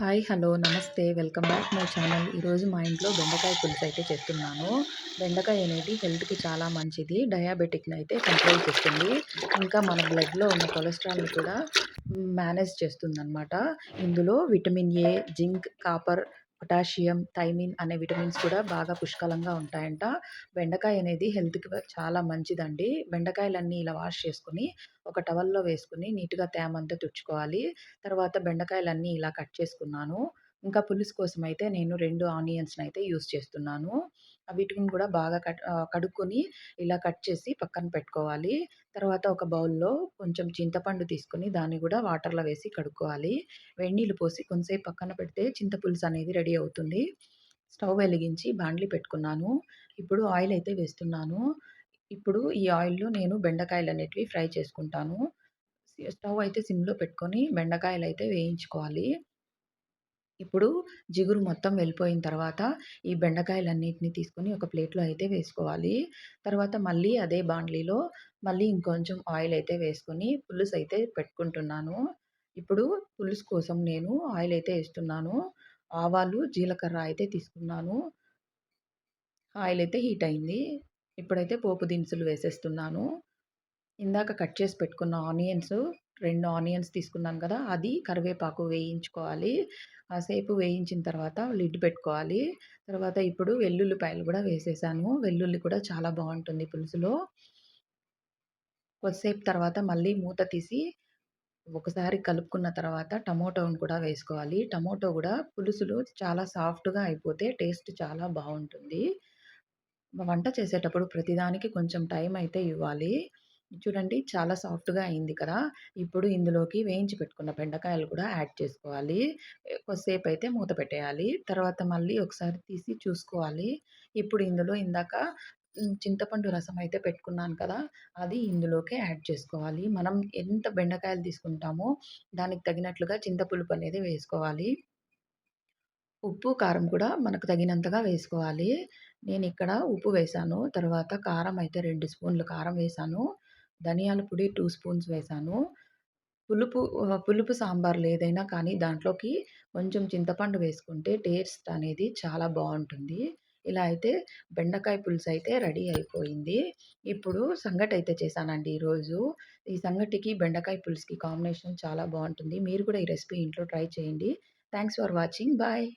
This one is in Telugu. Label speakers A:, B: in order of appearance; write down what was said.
A: హాయ్ హలో నమస్తే వెల్కమ్ బ్యాక్ మై ఛానల్. ఈరోజు మా ఇంట్లో బెండకాయ పులుసు అయితే చేస్తున్నాను. బెండకాయ అనేది హెల్త్కి చాలా మంచిది డయాబెటిక్ని అయితే కంట్రోల్ చేస్తుంది. ఇంకా మన బ్లడ్లో ఉన్న కొలెస్ట్రాల్ని కూడా మేనేజ్ చేస్తుంది అనమాట ఇందులో vitamin A zinc copper potassium thiamine అనే విటమిన్స్ కూడా బాగా పుష్కలంగా ఉంటాయంట. బెండకాయ అనేది హెల్త్కి చాలా మంచిదండి. బెండకాయలన్నీ ఇలా వాష్ చేసుకుని ఒక టవల్లో వేసుకుని నీట్గా తేమంతా తుడుచుకోవాలి. తర్వాత బెండకాయలన్నీ ఇలా కట్ చేసుకున్నాను. ఇంకా పులుసు కోసం అయితే నేను రెండు ఆనియన్స్ని అయితే యూస్ చేస్తున్నాను వీటిని కూడా బాగా కట్ కడుక్కొని ఇలా కట్ చేసి పక్కన పెట్టుకోవాలి. తర్వాత ఒక బౌల్లో కొంచెం చింతపండు తీసుకొని దాన్ని కూడా వాటర్లో వేసి కడుక్కోవాలి. వేడి పోసి కొంతసేపు పక్కన పెడితే చింతపులుసు అనేది రెడీ అవుతుంది. స్టవ్ వెలిగించి బాండ్లీ పెట్టుకున్నాను. ఇప్పుడు ఆయిల్ అయితే వేస్తున్నాను. ఇప్పుడు ఈ ఆయిల్లో నేను బెండకాయలు అనేటివి ఫ్రై చేసుకుంటాను. స్టవ్ అయితే సిమ్లో పెట్టుకొని బెండకాయలు అయితే వేయించుకోవాలి. ఇప్పుడు జిగురు మొత్తం వెళ్ళిపోయిన తర్వాత ఈ బెండకాయలన్నిటిని తీసుకొని ఒక ప్లేట్లో అయితే వేసుకోవాలి. తర్వాత మళ్ళీ అదే బాండ్లీలో మళ్ళీ ఇంకొంచెం ఆయిల్ అయితే వేసుకొని పులుసు అయితే పెట్టుకుంటున్నాను. ఇప్పుడు పులుసు కోసం నేను ఆయిల్ అయితే వేస్తున్నాను. ఆవాలు జీలకర్ర అయితే తీసుకున్నాను. ఆయిల్ అయితే హీట్ అయింది. ఇప్పుడైతే పోపు దినుసులు వేసేస్తున్నాను. ఇందాక కట్ చేసి పెట్టుకున్న ఆనియన్స్ రెండు ఆనియన్స్ తీసుకున్నాను కదా అది కరివేపాకు వేయించుకోవాలి. కాసేపు వేయించిన తర్వాత లిడ్ పెట్టుకోవాలి. తర్వాత ఇప్పుడు వెల్లుల్లిపాయలు కూడా వేసేసాను. వెల్లుల్లి కూడా చాలా బాగుంటుంది పులుసులో. కొద్దిసేపు తర్వాత మళ్ళీ మూత తీసి ఒకసారి కలుపుకున్న తర్వాత టమోటోను కూడా వేసుకోవాలి. టమోటో కూడా పులుసులో చాలా సాఫ్ట్గా అయిపోతే టేస్ట్ చాలా బాగుంటుంది. వంట చేసేటప్పుడు ప్రతిదానికి కొంచెం టైం అయితే ఇవ్వాలి. చూడండి చాలా సాఫ్ట్గా అయింది కదా! ఇప్పుడు ఇందులోకి వేయించి పెట్టుకున్న బెండకాయలు కూడా యాడ్ చేసుకోవాలి. కొద్దిసేపు అయితే మూత పెట్టేయాలి. తర్వాత మళ్ళీ ఒకసారి తీసి చూసుకోవాలి. ఇప్పుడు ఇందులో ఇందాక చింతపండు రసం అయితే పెట్టుకున్నాను కదా! అది ఇందులోకి యాడ్ చేసుకోవాలి. మనం ఎంత బెండకాయలు తీసుకుంటామో దానికి తగినట్లుగా చింతపులుపు అనేది వేసుకోవాలి. ఉప్పు కారం కూడా మనకు తగినంతగా వేసుకోవాలి. నేను ఇక్కడ ఉప్పు వేసాను. తర్వాత కారం అయితే రెండు స్పూన్లు కారం వేసాను. ధనియాల పొడి టూ స్పూన్స్ వేసాను. పులుపు పులుపు సాంబార్లు ఏదైనా కానీ దాంట్లోకి కొంచెం చింతపండు వేసుకుంటే టేస్ట్ అనేది చాలా బాగుంటుంది. ఇలా అయితే బెండకాయ పులుసు అయితే రెడీ అయిపోయింది. ఇప్పుడు సంగటి అయితే చేశానండి ఈరోజు. ఈ సంగటికి బెండకాయ పులుసుకి కాంబినేషన్ చాలా బాగుంటుంది. మీరు కూడా ఈ రెసిపీ ఇంట్లో ట్రై చేయండి. Thanks for watching. బాయ్.